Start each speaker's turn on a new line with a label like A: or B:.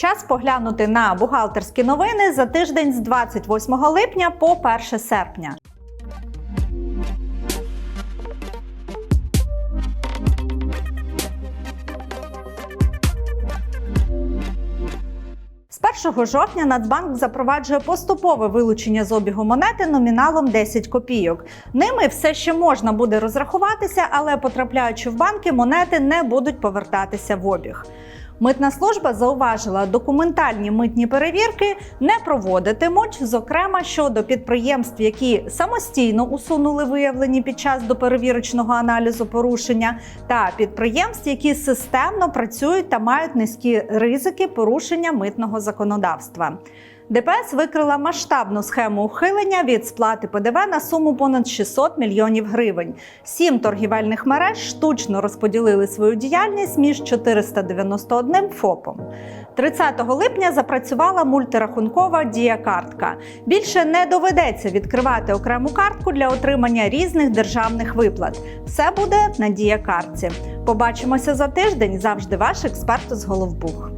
A: Час поглянути на бухгалтерські новини за тиждень з 28 липня по 1 серпня. З 1 жовтня Нацбанк запроваджує поступове вилучення з обігу монети номіналом 10 копійок. Ними все ще можна буде розрахуватися, але потрапляючи в банки, монети не будуть повертатися в обіг. Митна служба зауважила, документальні митні перевірки не проводитимуть, зокрема щодо підприємств, які самостійно усунули виявлені під час доперевірочного аналізу порушення, та підприємств, які системно працюють та мають низькі ризики порушення митного законодавства. ДПС викрила масштабну схему ухилення від сплати ПДВ на суму понад 600 мільйонів гривень. Сім торгівельних мереж штучно розподілили свою діяльність між 491 ФОПом. 30 липня запрацювала мультирахункова дія-картка. Більше не доведеться відкривати окрему картку для отримання різних державних виплат. Все буде на дія-картці. Побачимося за тиждень. Завжди ваш експерт з Головбух.